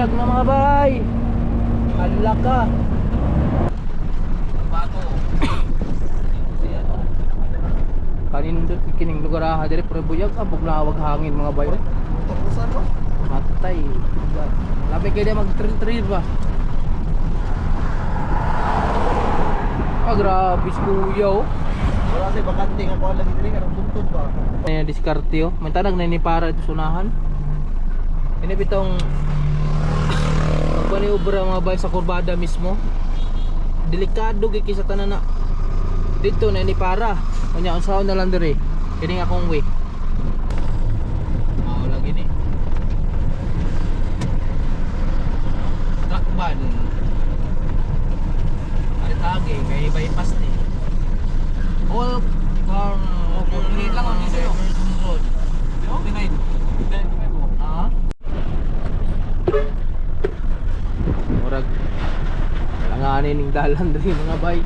bisag na mga bay. Hala ka. Bato. Kanindot kining lugar ah dire pre buyag abog lawag hangin mga bay. Tapusan mo? Matay. Labi kay dia mag trail trail ba. Ah grabe si kuya oh. Wala kasi bakante nga kuha lagi dili karong buntod ba. Ay diskarte oh. May tanag na ni para ito sunahan. Ini bitong pagpaniubra mga bay sa kurbada mismo. Delikado sa tanan na. Dito na ni para. Ang sound na lang dire. Kini akong way. Mao lagi ni. Takban. Ari tagi kay bypass ni. All car Liit lang, ang isa, no? road. Okay na yun. Ah? Murag Langanin ning dalan diri mga bay.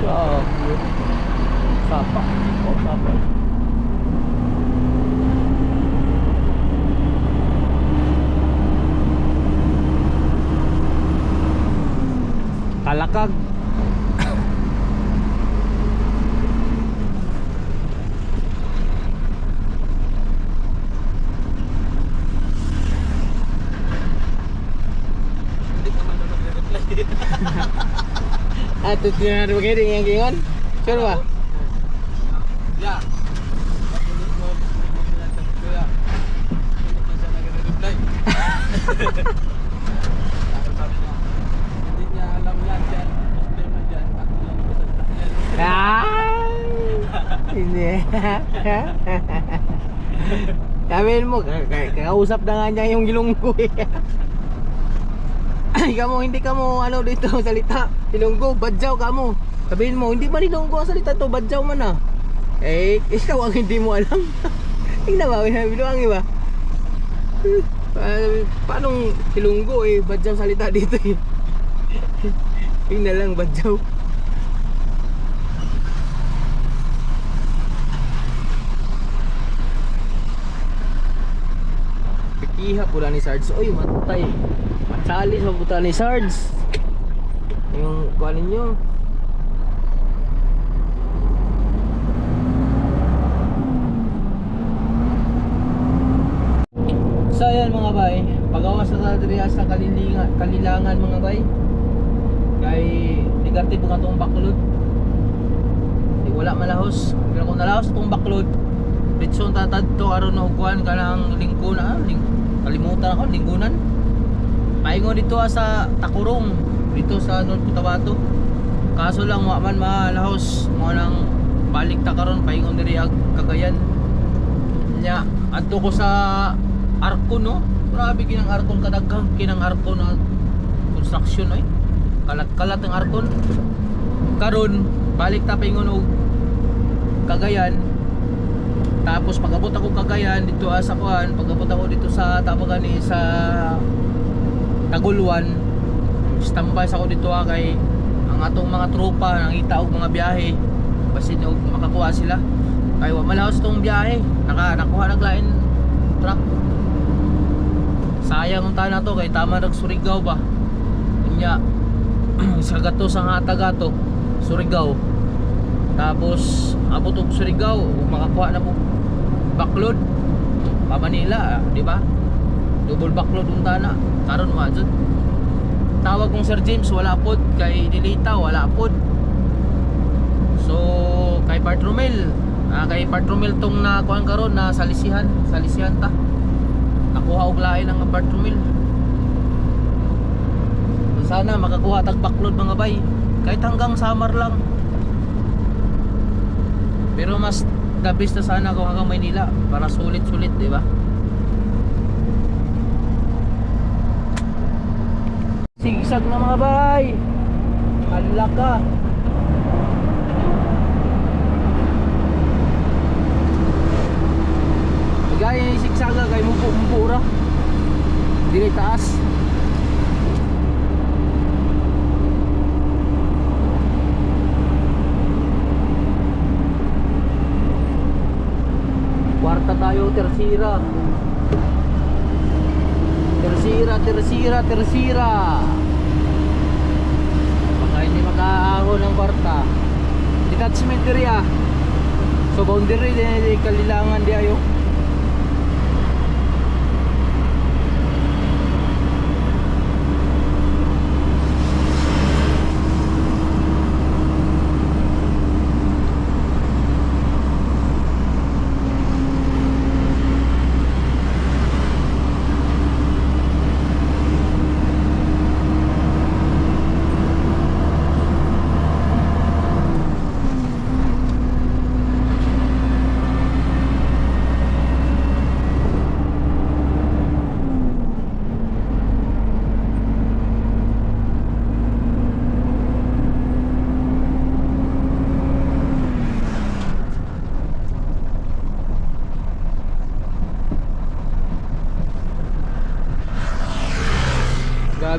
Grabe. Sapa. Oh, sapa. Kalakag. Hindi ka man na nag-reply. Ah, tutunan na begini yang gingon. Sure ba? Ya. Patuloy mo. Kuya. Hindi pa siya nag-reply. Sabi sabi niya, Hindi niya alam yan dyan. Problema dyan. Ako lang ko sa sakyan. Ah! Hindi. Sabihin mo, ka- ka- kakausap na nga niya yung gilunggo eh. Ikaw mo, hindi ka mo ano dito salita. Ilonggo, badyaw ka mo. Sabihin mo, hindi man ilonggo ang salita to, badyaw man ah. Eh, ikaw ang hindi mo alam. Tingnan ba, bilo ang iba. Pa- paanong ilonggo eh, badyaw salita dito eh. Tingnan lang, badyaw. Pikiha pula ni Sarge. Uy, matay. Matsali sa puta ni Sarge. Yung kuha ninyo. So ayan mga bay, pagawas na sa diriya sa kalilingan, kalilangan mga bay. Kay negative nga tong baklod. Di wala malahos. Pero kung nalahos itong baklod, Ditso tatad to aron na ugwan ka ng linggo na, ah, ling, kalimutan ako, linggunan. Paingon dito ah, sa Takurong, dito sa North Cotabato. Kaso lang wa man malahos, mo nang balik ta karon paingon diri ag Cagayan. Nya adto ko sa Arco no. Grabe kinang Arcon kadaghang kinang Arcon na construction oy. Kalat-kalat ang Arcon. Karon balik ta paingon og Cagayan tapos pag-abot ako Cagayan dito ah, sa kuan, pag-abot ako dito sa Tabagani sa Taguluan. Standby sa ako dito ah, kay ang atong mga tropa nangita og mga biyahe basin og makakuha sila. Kay wa malahos tong biyahe. Naka nakuha naglain truck. Sayang ang tanan to kay tama nag Surigao ba. Nya sa gato sa Hatagato, Surigao. Tapos abot og Surigao, makakuha na mo baklod pa Manila, ah, di ba? Double baklod unta na. Karon mo jud. Tawag kong Sir James wala pod kay Dilita wala pod. So kay Bart Romel. Ah, kay Bart Romel tong na kuan karon na salisihan, salisihan ta. Nakuha og lain ang Bart Romel. Sana makakuha tag backload mga bay. Kahit hanggang summer lang. Pero mas the best na sana kung hanggang Maynila para sulit-sulit, di ba? Sigsag na mga bay. Hala ka. Gaya ni sigsaga kay mo pura. Dili taas. Kwarta tayo, tersira. Tersira, tersira, tersira. Hindi makaahon ng kwarta. Detachment diri ah. So boundary din di kalilangan di ayo.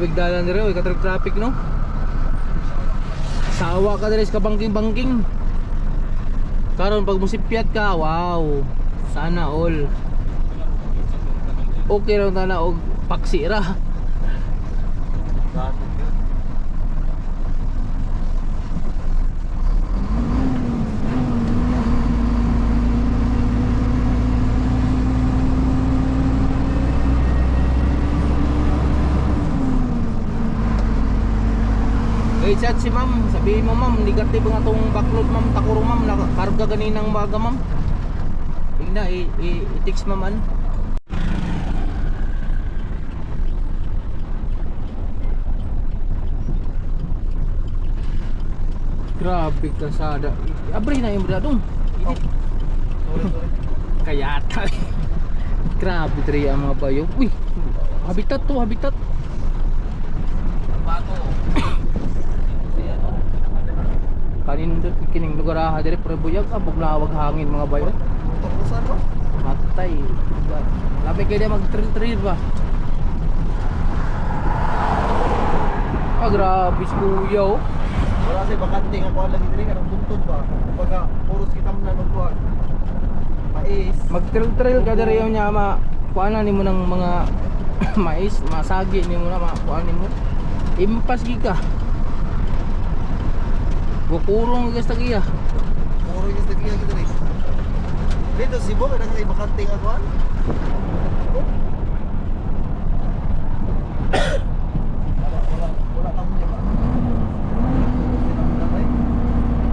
Grabe dalan diri oy, katrag traffic no. Sawa ka diri sa kabangking-bangking. Karon pag musipyat ka, wow. Sana all. Okay lang tana og paksira. Eh chat si ma'am, sabihin mo ma'am, negative nga tong backload ma'am, takuro ma'am, nakakarga ganinang baga ma'am. Tingna, i- i- i-text ma'am an. Grabe ka sada. Abri na yung bradong. Kayata. Grabe diri ang mga bayo. Uy, habitat to, habitat. Kining lugar ah dire pre buyag ah buglawag hangin mga bayo. Tukusan mo? Matay. Labi kay mag trail trail ba. Ah grabe si kuya oh. Wala sa bakante nga kuha lagi diri kanang buntod ba. Kumbaga puros kita man nang kuha. Mais. Mag trail trail ka dire yung nya ma kuana nimo ng mga mais, masagi nimo na ma kuana nimo. Impas gi ka. Bukurong ka sa giya. Puro yung sa kiya diri. Dito si Bo nang sa bakante nga kuha. Wala wala wala kamo di ba.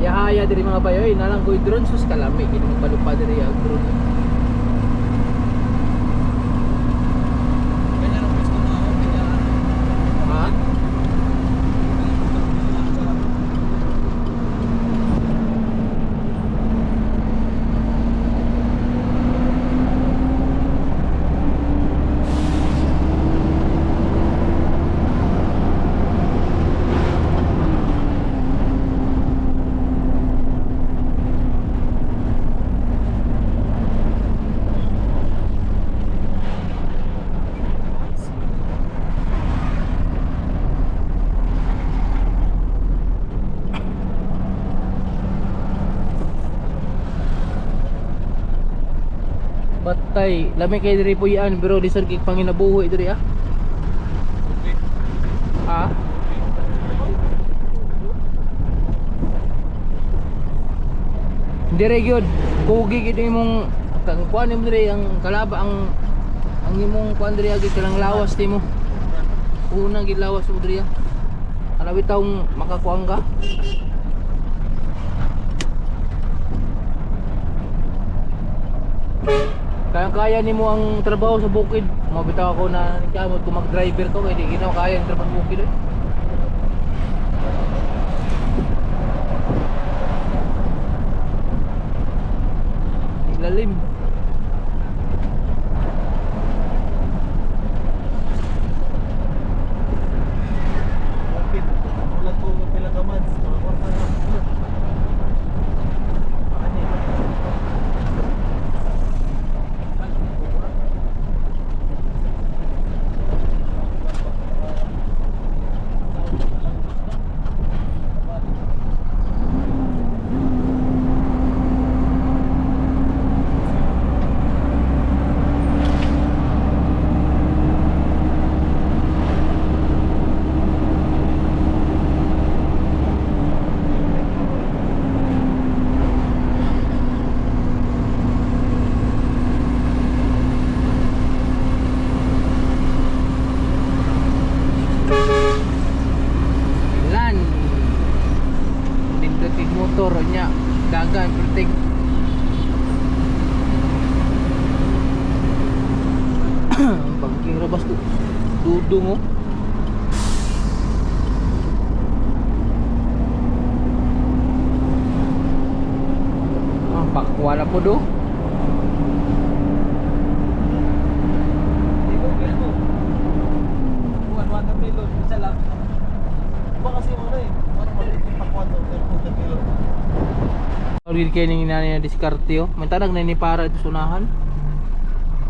Yahaya diri mga bayo, eh, nalang koy drone sus kalami kini magpalupa diri ang drone. tay lami kay diri po yan pero lisod kay panginabuhi diri ah. Ha? Ah? dire gyud kugi gid imong kang kuan imong dire ang kalaba ang ang imong kuan dire agi ah, kilang lawas timo una gid lawas mo dire alawi ah. taong makakuang ka Thank you. Kaya-kaya ni mo ang trabaho sa bukid. Mabitaw ako na kamot kung mag-driver ko, hindi ginaw kaya ang trabaho sa bukid. Eh. Lalim. Kapit. Ulat ko ng pila ka months. Mga kwarta na. Ani. Lan. Dito tig motor nya dagan perting. Pagking rabas ko. Dudong oh. Ah, pakwa na po do. Di ko kaya mo. Buwan watermelon. Isa lang. Iba kasi yung ano eh. Parang maliit yung pakwan to. Pero watermelon. Rin kayo ng inani na diskarte oh. May tanag na ni para ito sunahan.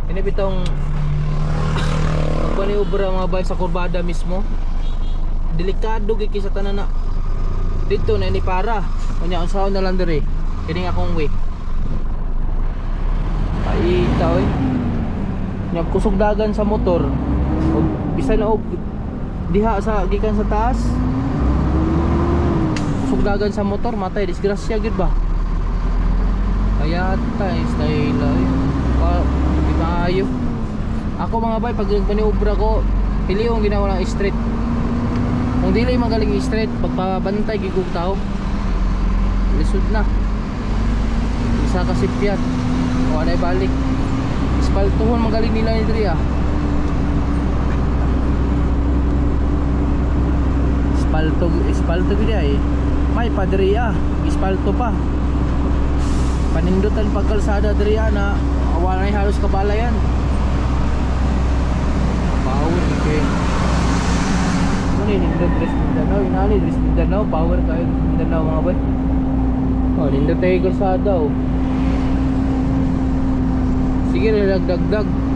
Ini bitong pagpaniubra mga bay sa kurbada mismo. Delikado kay sa tanan na. Dito na ni para. Kunya ang na lang dire. Kini akong way. Paita oy. Nya kusog dagan sa motor. Og bisan og diha sa gikan sa taas. Kusog dagan sa motor matay disgrasya gid ba? Kaya tayo style ay. Pa, di maayo. Ako mga bay pag paniubra ko, pili yung ginawa ng straight. Kung dili magaling straight, pagpabantay gigong tao. Lisod na. Isa ka sipyan. O anay balik. Ispaltuhon magaling nila ni Dria. Ispalto, ispalto gid ay. May padriya, ispalto pa panindutan pagkalsada diri na wala na halos kabalayan power kay ano ni nindot dress Mindanao? Inali dress Mindanao power kayo Mindanao mga boy. Oh nindot tayo kalsada oh. Sige nilagdagdag oh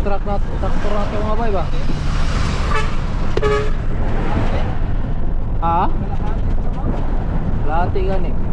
Ang truck na traktor natin mga bay ba? Ha? Lati gani. Daplintay.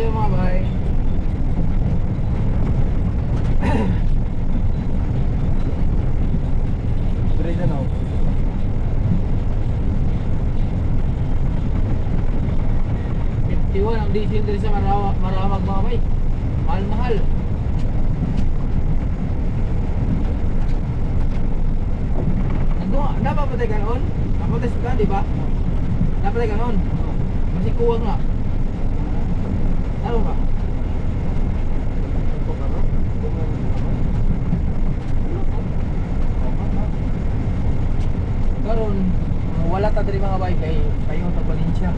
tayo mga bay Tuloy na now Iwan ang diesel din sa Marawa. siya.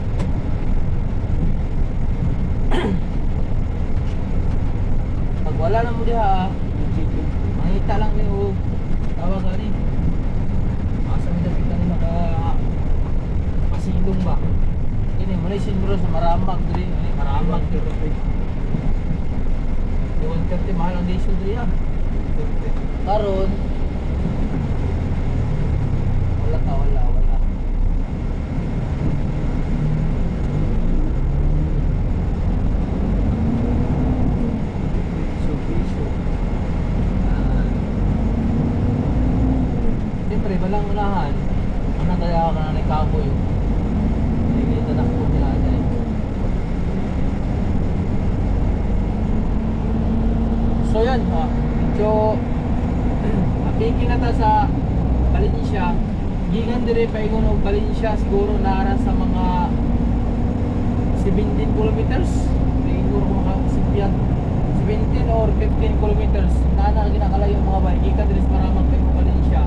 Pag wala na mo diha makita lang ni o tawag ani asa mi dapit ani maka pasilong ba? Ini eh, mulai sin bro sa maramag diri ani eh, maramag. Diri Iwan kapte mahal ang diesel diri ah. Karon wala ka wala wala. ng Valencia siguro naaran sa mga 17 kilometers. Siguro mga 17 or 15 kilometers. Na ginakalayo mga bay ikan diris para magkayo Valencia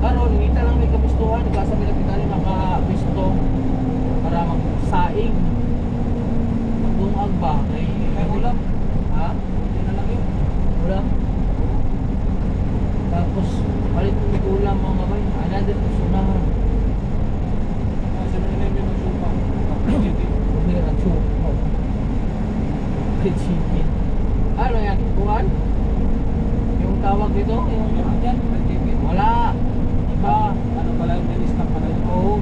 karon ngita lang may kapistuhan. Kasi may nakita ni makapisto para magsaing. Magdungag ba? Kay ulam? Ha? Hindi na tapos palit ng ulam mga bay another personahan ano yan? Kuhan? Yung tawag dito? Yung yan? Wala. Iba. Ah, ano pala yung mini-stop pala yun? Oo.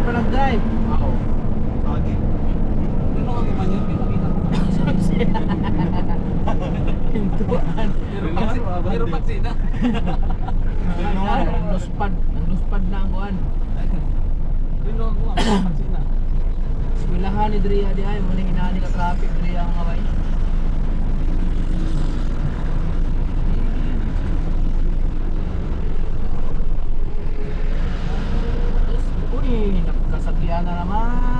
Saan pa nag-drive? Ako. Kagi. Pero ako naman yun, pinakita ko. Pintuan. Pero pagsina. Ang luspad. Ang luspad na ang kuhan. Pero ako, ang pagsina. Wilahan ni Dria di ay, muling inani ka traffic Dria ang away. wala na naman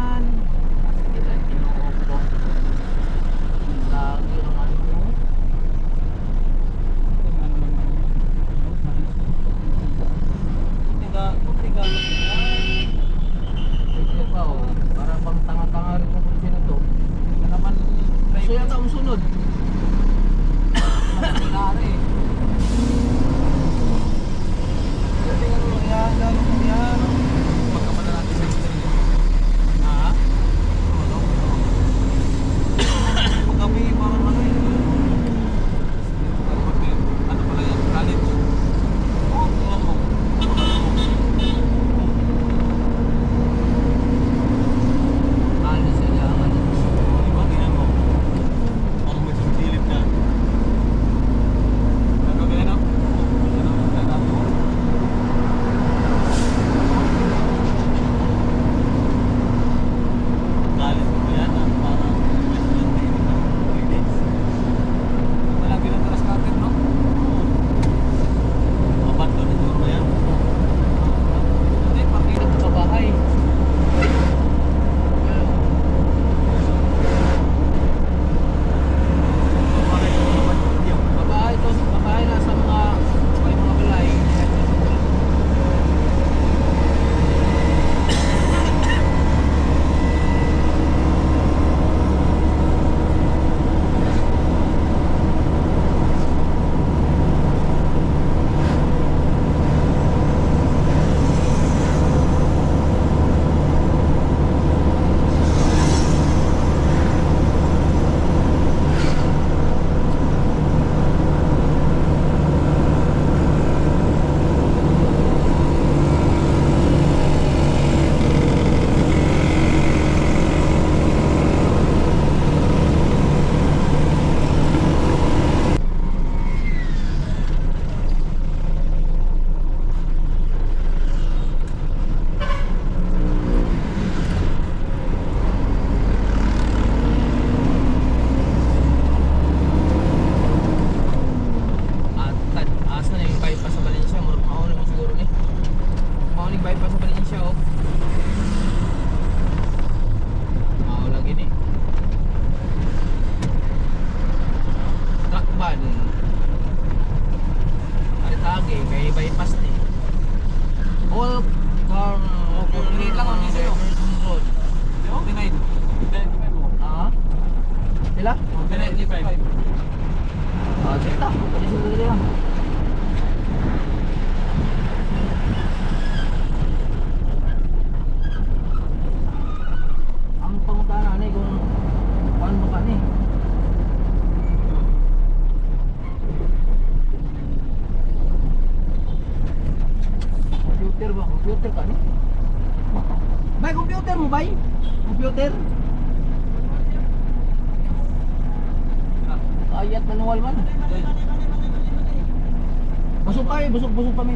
busog, busog pa may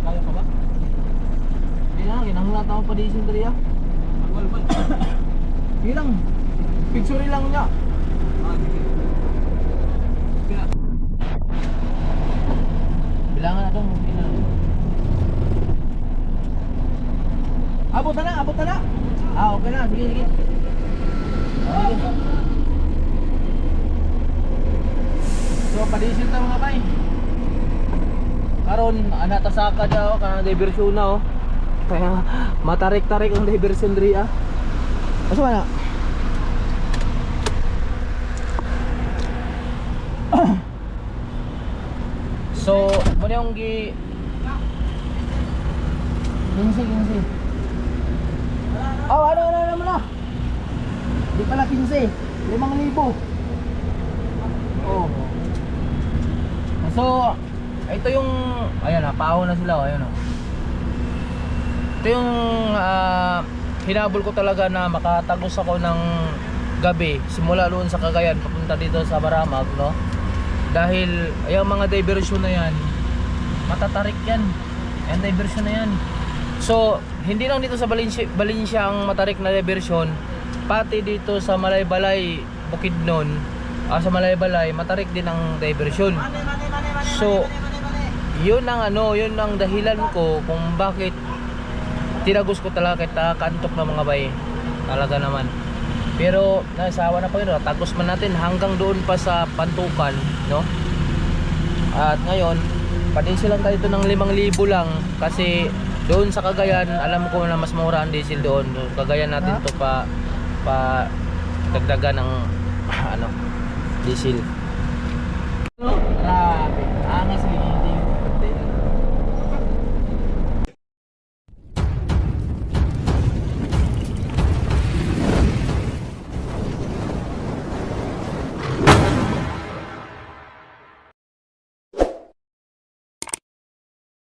Kaya pa ba? Hindi na, kinahanglat ako pa di isang dali ah. karon anatasaka daw oh, kana diversion na oh. Kaya matarik-tarik ang diversion diri ah asa ba na? So mo yung gi ginsi ginsi. Oh ano ano ano na? Di pala 15 5,000 oh. So ito yung, ayan na, paaho na sila, oh, ayan oh. Ito yung ah, hinabol ko talaga na makatagos ako ng gabi simula doon sa Cagayan papunta dito sa Baramag, no? Dahil yung mga diversion na yan, matatarik yan. Yung diversion na yan. So, hindi lang dito sa Valencia, Valencia ang matarik na diversion, pati dito sa Malaybalay, Bukidnon, ah, sa Malaybalay, matarik din ang diversion. So, yun ang ano, yun ang dahilan ko kung bakit tinagos ko talaga kahit nakakantok ng mga bay. Talaga naman. Pero nasawa na pa yun, tagos man natin hanggang doon pa sa Pantukan, no? At ngayon, padisel lang tayo dito ng 5,000 lang kasi doon sa Cagayan, alam ko na mas mura ang diesel doon. Cagayan natin to pa pa dagdagan ng ano, diesel. Grabe, angas ligiding